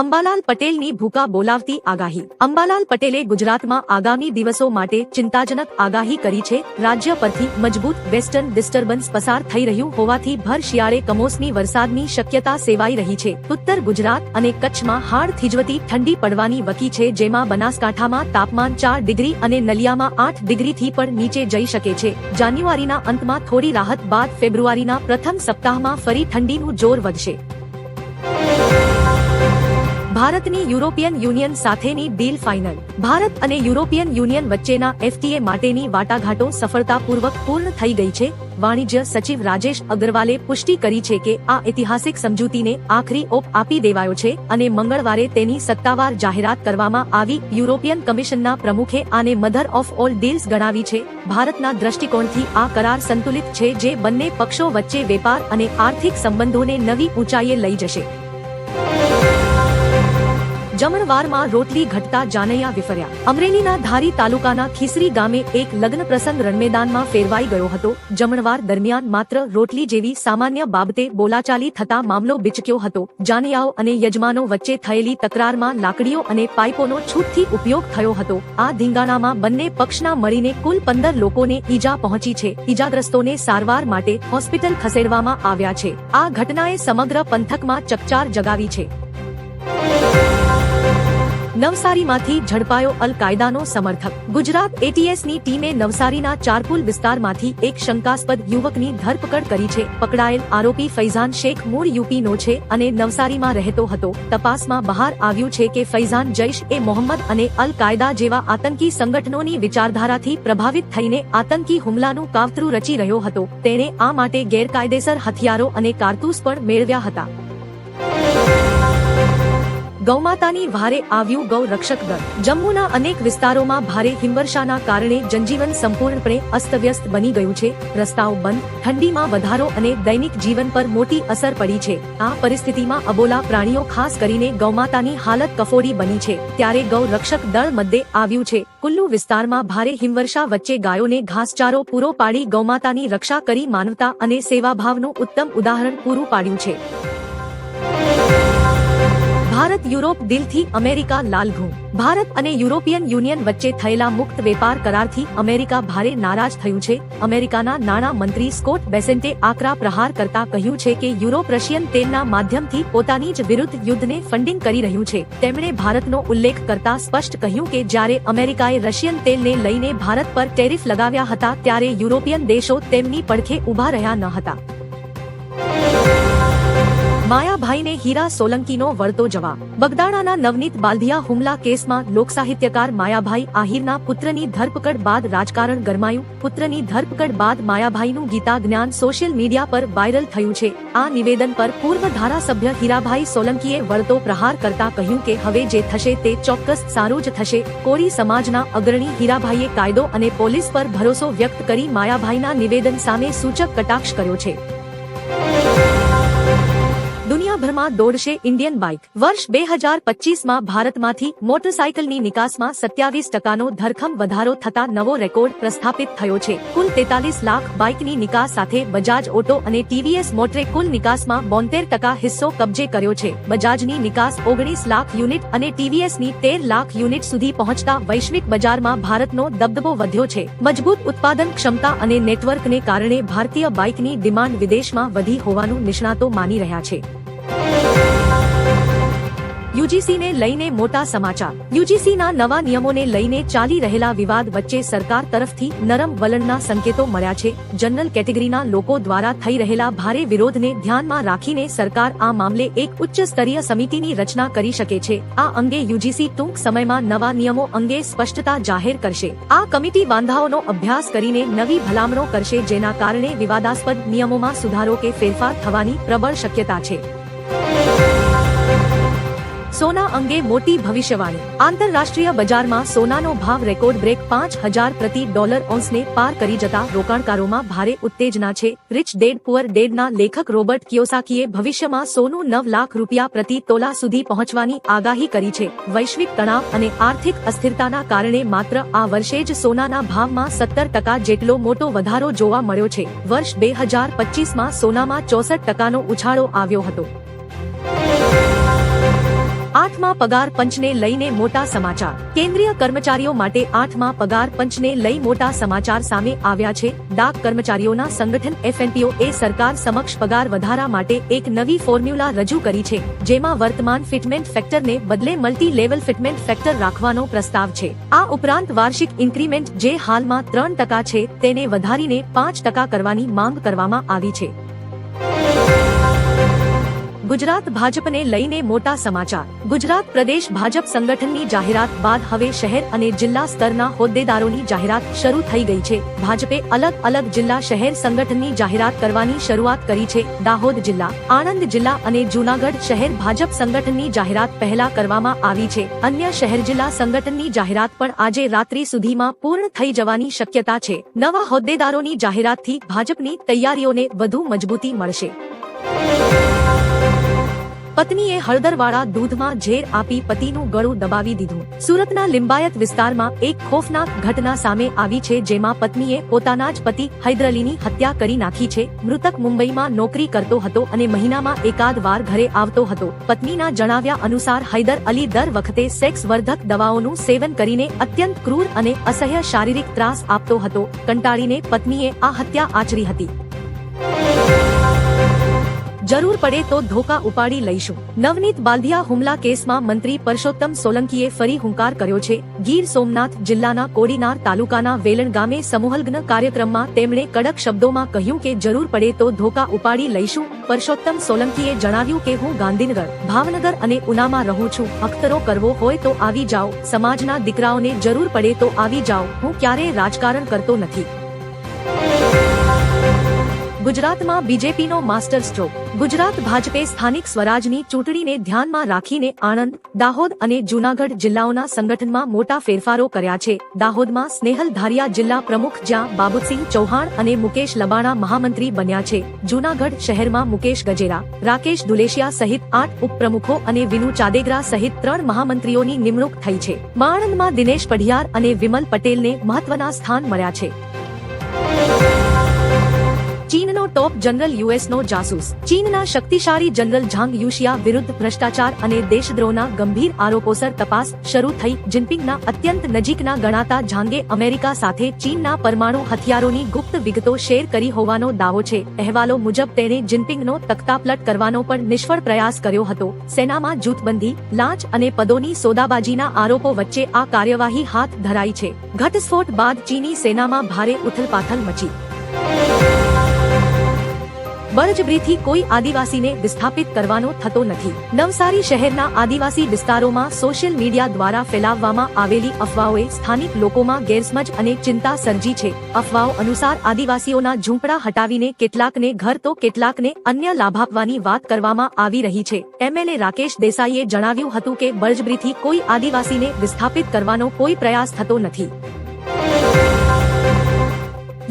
અંબાલાલ પટેલની ભૂકા બોલાવતી આગાહી. અંબાલાલ પટેલે ગુજરાતમાં આગામી દિવસો માટે ચિંતાજનક આગાહી કરી છે. રાજ્ય પરથી મજબૂત વેસ્ટર્ન ડિસ્ટર્બન્સ પસાર થઈ રહ્યું હોવાથી ભર શિયાળે કમોસમી વરસાદની શક્યતા સેવાઈ રહી છે. ઉત્તર ગુજરાત અને કચ્છમાં હાડ થીજવતી ઠંડી પડવાની વકી છે જેમાં બનાસકાંઠામાં તાપમાન ચાર ડિગ્રી અને નલિયામાં આઠ ડિગ્રીથી પણ નીચે જઈ શકે છે. જાન્યુઆરીના અંતમાં થોડી રાહત બાદ ફેબ્રુઆરીના પ્રથમ સપ્તાહમાં ફરી ઠંડીનું જોર વધશે. ભારતની યુરોપિયન યુનિયન સાથેની ડીલ ફાઇનલ. ભારત અને યુરોપિયન યુનિયન વચ્ચેના એફટીએ માટેની વાટાઘાટો સફળતાપૂર્વક પૂર્ણ થઈ ગઈ છે. વાણિજ્ય સચિવ રાજેશ અગ્રવાલે પુષ્ટિ કરી છે કે આ ઐતિહાસિક સમજૂતીને આખરી ઓપ આપી દેવાયો છે અને મંગળવારે તેની સત્તાવાર જાહેરાત કરવામાં આવી. યુરોપિયન કમિશનના પ્રમુખે આને મધર ઓફ ઓલ ડીલ્સ ગણાવી છે. ભારતના દ્રષ્ટિકોણથી આ કરાર સંતુલિત છે જે બંને પક્ષો વચ્ચે વેપાર અને આર્થિક સંબંધોને નવી ઊંચાઈએ લઈ જશે. જમણવારમાં રોટલી ઘટતા જાનૈયા વિફર્યા. અમરેલીના ધારી તાલુકાના ખીસરી ગામે એક લગ્ન પ્રસંગ રણમેદાનમાં ફેરવાઈ ગયો હતો. જમણવાર દરમિયાન માત્ર રોટલી જેવી સામાન્ય બાબતે બોલાચાલી થતા મામલો બિચક્યો હતો. જાનૈયાઓ અને યજમાનો વચ્ચે થયેલી તકરારમાં લાકડીઓ અને પાઇપોનો છૂટથી ઉપયોગ થયો હતો. આ ધીંગાણામાં બંને પક્ષના મળીને કુલ પંદર લોકોને ઈજા પહોંચી છે. ઈજાગ્રસ્તોને સારવાર માટે હોસ્પિટલ ખસેડવામાં આવ્યા છે. આ ઘટનાએ સમગ્ર પંથકમાં ચકચાર જગાવી છે. નવસારીમાંથી ઝડપાયો અલ કાયદાનો સમર્થક. ગુજરાત એટીએસની ટીમે નવસારીના ચારપુલ વિસ્તારમાંથી એક શંકાસ્પદ યુવકની ધરપકડ કરી છે. પકડાયેલ આરોપી ફૈઝાન શેખ મૂળ યુપીનો છે અને નવસારીમાં રહેતો હતો. તપાસમાં બહાર આવ્યું છે કે ફૈઝાન જૈશ એ મોહમ્મદ અને અલ કાયદા જેવા આતંકી સંગઠનોની વિચારધારાથી પ્રભાવિત થઈને આતંકી હુમલાનું કાવતરું રચી રહ્યો હતો. તેણે આ માટે ગેરકાયદેસર હથિયારો અને કારતૂસ પણ મેળવ્યા હતા. ગૌમાતાની ભારે આવ્યું ગૌ રક્ષક દળ. જમ્મુના અનેક વિસ્તારોમાં ભારે હિમવર્ષાના કારણે જનજીવન સંપૂર્ણપણે અસ્તવ્યસ્ત બની ગયું છે. રસ્તાઓ બંધ, ઠંડીમાં વધારો અને દૈનિક જીવન પર મોટી અસર પડી છે. આ પરિસ્થિતિમાં અબોલા પ્રાણીઓ ખાસ કરીને ગૌમાતાની હાલત કફોડી બની છે. ત્યારે ગૌ રક્ષક દળ મધ્યે આવ્યું છે. કુલ્લુ વિસ્તારમાં ભારે હિમવર્ષા વચ્ચે ગાયોને ઘાસચારો પૂરો પાડી ગૌમાતાની રક્ષા કરી માનવતા અને સેવાભાવનું ઉત્તમ ઉદાહરણ પૂરું પાડ્યું છે. ભારત, યુરોપ, દિલથી અમેરિકા લાલઘું ભારત અને યુરોપિયન યુનિયન વચ્ચે થયેલા મુક્ત વેપાર કરારથી અમેરિકા ભારે નારાજ થયું છે. અમેરિકાના નાણાં મંત્રી સ્કોટ બેસેન્ટે આકરા પ્રહાર કરતા કહ્યું છે કે યુરોપ રશિયન તેલના માધ્યમથી પોતાની જ વિરુદ્ધ યુદ્ધને ફંડિંગ કરી રહ્યું છે. તેમણે ભારતનો ઉલ્લેખ કરતા સ્પષ્ટ કહ્યું કે જ્યારે અમેરિકાએ રશિયન તેલને લઈને ભારત પર ટેરિફ લગાવ્યા હતા ત્યારે યુરોપિયન દેશો તેમની પડખે ઊભા રહ્યા ન હતા. માયાભાઈને હીરા સોલંકીનો વળતો જવાબ. બગદાણાના નવનીત બાલધિયા હુમલા કેસમાં લોકસાહિત્યકાર માયાભાઈ આહિરના પુત્રની ધરપકડ બાદ રાજકારણ ગરમાયું. પુત્રની ધરપકડ બાદ માયાભાઈનું ગીતા જ્ઞાન સોશિયલ મીડિયા પર વાયરલ થયું છે. આ નિવેદન પર પૂર્વ ધારાસભ્ય હીરાભાઈ સોલંકીએ વળતો પ્રહાર કરતા કહ્યું કે હવે જે થશે તે ચોક્કસ સારું જ થશે. કોળી સમાજના અગ્રણી હીરાભાઈએ કાયદો અને પોલીસ પર ભરોસો વ્યક્ત કરી માયાભાઈના નિવેદન સામે સૂચક કટાક્ષ કર્યો છે. દુનિયાભરમાં દોડશે ઇન્ડિયન બાઇક. વર્ષ બે હજાર પચીસમાં ભારતમાંથી મોટરસાયકલની નિકાસમાં સત્યાવીસ ટકાનો ધરખમ વધારો થતા નવો રેકોર્ડ પ્રસ્થાપિત થયો છે. કુલ તેતાલીસ લાખ બાઇકની નિકાસ સાથે બજાજ ઓટો અને ટીવીએસ મોટરે કુલ નિકાસમાં બોતેર ટકા હિસ્સો કબજે કર્યો છે. બજાજની નિકાસ ઓગણીસ લાખ યુનિટ અને ટીવીએસની તેર લાખ યુનિટ સુધી પહોંચતા વૈશ્વિક બજારમાં ભારતનો દબદબો વધ્યો છે. મજબૂત ઉત્પાદન ક્ષમતા અને નેટવર્કને કારણે ભારતીય બાઇકની ડિમાન્ડ વિદેશમાં વધી હોવાનું નિષ્ણાતો માની રહ્યા છે. યુજીસીને લઈને મોટા સમાચાર. યુજીસીના નવા નિયમોને લઈને ચાલી રહેલા વિવાદ વચ્ચે સરકાર તરફથી નરમ વલણના સંકેતો મળ્યા છે. જનરલ કેટેગરીના લોકો દ્વારા થઈ રહેલા ભારે વિરોધને ધ્યાનમાં રાખીને સરકાર આ મામલે એક ઉચ્ચ સ્તરીય સમિતિની રચના કરી શકે છે. આ અંગે યુજીસી ટૂંક સમયમાં નવા નિયમો અંગે સ્પષ્ટતા જાહેર કરશે. આ કમિટી વાંધાઓનો અભ્યાસ કરીને નવી ભલામણો કરશે જેના કારણે વિવાદાસ્પદ નિયમોમાં સુધારો કે ફેરફાર થવાની પ્રબળ શક્યતા છે. સોના અંગે મોટી ભવિષ્યવાણી. આંતરરાષ્ટ્રીય બજારમાં સોનાનો ભાવ રેકોર્ડ બ્રેક પાંચ હજાર પ્રતિ ડોલર ઓન્સને પાર કરી જતા રોકાણકારોમાં ભારે ઉત્તેજના છે. રિચ ડેડ પુઅર ડેડના લેખક રોબર્ટ કિયોસાકીએ ભવિષ્યમાં સોનું નવ લાખ રૂપિયા પ્રતિ તોલા સુધી પહોંચવાની આગાહી કરી છે. વૈશ્વિક તણાવ અને આર્થિક અસ્થિરતાના કારણે માત્ર આ વર્ષે જ સોનાના ભાવમાં સત્તર ટકા જેટલો મોટો વધારો જોવા મળ્યો છે. વર્ષ બે હજાર પચીસમાં સોનામાં ચોસઠ ટકાનો ઉછાળો આવ્યો હતો. આઠમા પગાર પંચને લઈને મોટા સમાચાર. કેન્દ્રીય કર્મચારીઓ માટે આઠમા પગાર પંચને લઈ મોટા સમાચાર સામે આવ્યા છે. ડાક કર્મચારીઓના સંગઠન એફએનપીઓ એ સરકાર સમક્ષ પગાર વધારા માટે એક નવી ફોર્મ્યુલા રજૂ કરી છે, જેમાં વર્તમાન ફિટમેન્ટ ફેક્ટરને બદલે મલ્ટી લેવલ ફિટમેન્ટ ફેક્ટર રાખવાનો પ્રસ્તાવ છે. આ ઉપરાંત વાર્ષિક ઇન્ક્રીમેન્ટ જે હાલમાં ત્રણ ટકા છે, તેને વધારીને પાંચ ટકા કરવાની માંગ કરવામાં આવી છે. ગુજરાત ભાજપને લઈને મોટા સમાચાર. ગુજરાત પ્રદેશ ભાજપ સંગઠનની જાહેરાત બાદ હવે શહેર અને જિલ્લા સ્તરના હોદ્દેદારોની જાહેરાત શરૂ થઈ ગઈ છે. ભાજપે અલગ અલગ જિલ્લા શહેર સંગઠનની જાહેરાત કરવાની શરૂઆત કરી છે. દાહોદ જિલ્લા, આણંદ જિલ્લા અને જૂનાગઢ શહેર ભાજપ સંગઠનની જાહેરાત પહેલા કરવામાં આવી છે. અન્ય શહેર જિલ્લા સંગઠનની જાહેરાત પણ આજે રાત્રિ સુધીમાં પૂર્ણ થઈ જવાની શક્યતા છે. નવા હોદ્દેદારોની જાહેરાતથી ભાજપની તૈયારીઓને વધુ મજબૂતી મળશે. પત્નીએ હળદરવાળા દૂધમાં ઝેર આપી પતિનું ગળું દબાવી દીધું. સુરતના લિંબાયત વિસ્તારમાં એક ખોફનાક ઘટના સામે આવી છે જેમાં પત્નીએ પોતાના જ પતિ હૈદરલીની હત્યા કરી નાખી છે. મૃતક મુંબઈમાં નોકરી કરતો હતો અને મહિનામાં એકાદ વાર ઘરે આવતો હતો. પત્નીના જણાવ્યા અનુસાર હૈદર અલી દર વખતે સેક્સ વર્ધક દવાઓનું સેવન કરીને અત્યંત ક્રૂર અને અસહ્ય શારીરિક ત્રાસ આપતો હતો. કંટાળીને પત્નીએ આ હત્યા આચરી હતી. જરૂર પડે તો ધોકા ઉપાડી લઈશું. નવનીત બાલધિયા હુમલા કેસમાં મંત્રી પરસોત્તમ સોલંકીએ ફરી હુંકાર કર્યો છે. ગીર સોમનાથ જિલ્લાના કોડીનાર તાલુકાના વેલણ ગામે સમૂહલગ્ન કાર્યક્રમમાં તેમણે કડક શબ્દોમાં કહ્યું કે જરૂર પડે તો ધોકા ઉપાડી લઈશું. પરસોત્તમ સોલંકીએ જણાવ્યું કે હું ગાંધીનગર, ભાવનગર અને ઉનામાં રહું છું. અખ્તરો કરવો હોય તો આવી જાઓ. સમાજના દીકરાઓને જરૂર પડે તો આવી જાઓ. હું ક્યારેય રાજકારણ કરતો નથી. ગુજરાતમાં બીજેપીનો માસ્ટર સ્ટ્રોક. ગુજરાત ભાજપે સ્થાનિક સ્વરાજની ચૂંટણીને ધ્યાનમાં રાખીને આણંદ, દાહોદ અને જૂનાગઢ જિલ્લાઓના સંગઠનમાં મોટા ફેરફારો કર્યા છે. દાહોદમાં સ્નેહલ ધારિયા જિલ્લા પ્રમુખ જ્યાં બાબુસિંહ ચૌહાણ અને મુકેશ લબાણા મહામંત્રી બન્યા છે. જૂનાગઢ શહેરમાં મુકેશ ગજેરા, રાકેશ દુલેશિયા સહિત આઠ ઉપપ્રમુખો અને વિનુ ચાદેગરા સહિત ત્રણ મહામંત્રીઓની નિમણૂક થઈ છે. માણંદમાં દિનેશ પઢિયાર અને વિમલ પટેલને મહત્વના સ્થાન મળ્યા છે. ચીનનો ટોપ જનરલ યુએસનો જાસૂસ ચીનના શક્તિશાળી જનરલ ઝાંગ યુશિયા વિરુદ્ધ ભ્રષ્ટાચાર અને દેશદ્રોહના ગંભીર આરોપોસર તપાસ શરૂ થઈ જિનપિંગના અત્યંત નજીકના ગણાતા ઝાંગે અમેરિકા સાથે ચીનના પરમાણુ હથિયારોની ગુપ્ત વિગતો શેર કરી હોવાનો દાવો છે અહેવાલો મુજબ તેણે જિનપિંગનો તખ્તાપલટ કરવાનો પણ નિષ્ફળ પ્રયાસ કર્યો હતો સેનામાં જૂથબંધી લાંચ અને પદોની સોદાબાજીના આરોપો વચ્ચે આ કાર્યવાહી હાથ ધરાઈ છે ઘટસ્ફોટ બાદ ચીની સેનામાં ભારે ઉથલપાથલ મચી બળજબરીથી કોઈ આદિવાસીને વિસ્થાપિત કરવાનો થતો નથી. નવસારી શહેરના આદિવાસી વિસ્તારોમાં સોશિયલ મીડિયા દ્વારા ફેલાવવામાં આવેલી અફવાઓએ સ્થાનિક લોકોમાં ગેરસમજ અને ચિંતા સર્જી છે. અફવાઓ અનુસાર આદિવાસીઓના ઝૂંપડા હટાવીને કેટલાકને ઘર તો કેટલાકને અન્ય લાભ આપવાની વાત કરવામાં આવી રહી છે. એમએલએ રાકેશ દેસાઈએ જણાવ્યું હતું કે બળજબરીથી કોઈ આદિવાસીને વિસ્થાપિત કરવાનો કોઈ પ્રયાસ થતો નથી.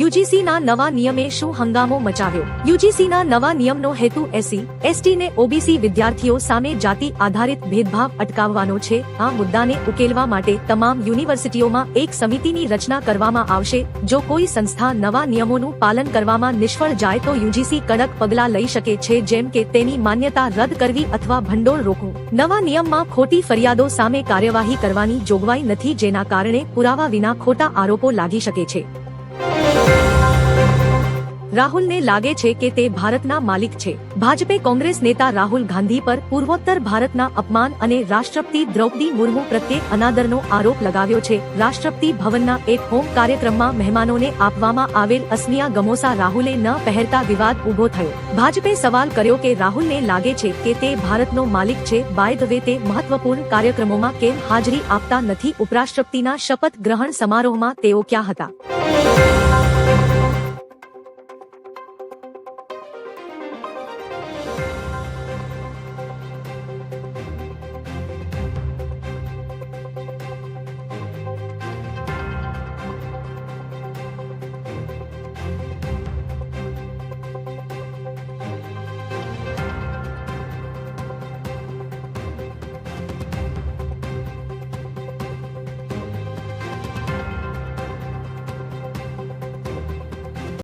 યુજીસીના નવા નિયમે શું હંગામો મચાવ્યો? યુજીસીના નવા નિયમનો હેતુ એસસી, એસટી ને ઓબીસી વિદ્યાર્થીઓ સામે જાતિ આધારિત ભેદભાવ અટકાવવાનો છે. આ મુદ્દાને ઉકેલવા માટે તમામ યુનિવર્સિટીઓમાં એક સમિતિની રચના કરવામાં આવશે. જો કોઈ સંસ્થા નવા નિયમોનું પાલન કરવામાં નિષ્ફળ જાય તો યુજીસી કડક પગલાં લઈ શકે છે, જેમ કે તેની માન્યતા રદ કરવી અથવા ભંડોળ રોકવું. નવા નિયમમાં ખોટી ફરિયાદો સામે કાર્યવાહી કરવાની જોગવાઈ નથી, જેના કારણે પુરાવા વિના ખોટા આરોપો લાગી શકે છે. રાહુલને લાગે છે કે તે ભારતના માલિક છે. ભાજપે કોંગ્રેસ નેતા રાહુલ ગાંધી પર પૂર્વોત્તર ભારતના અપમાન અને રાષ્ટ્રપતિ દ્રૌપદી મુર્મુ પ્રત્યે અનાદરનો આરોપ લગાવ્યો છે. રાષ્ટ્રપતિ ભવનના એક હોમ કાર્યક્રમમાં મહેમાનોને આપવામાં આવેલ અસ્મિયા ગમોસા રાહુલે ન પહેરતા વિવાદ ઊભો થયો. ભાજપે સવાલ કર્યો કે રાહુલને લાગે છે કે તે ભારતનો માલિક છે. બાય ધ વે તે મહત્વપૂર્ણ કાર્યક્રમોમાં કેમ હાજરી આપતા નથી? ઉપરાષ્ટ્રપતિના શપથ ગ્રહણ સમારોહમાં તેઓ ક્યાં હતા?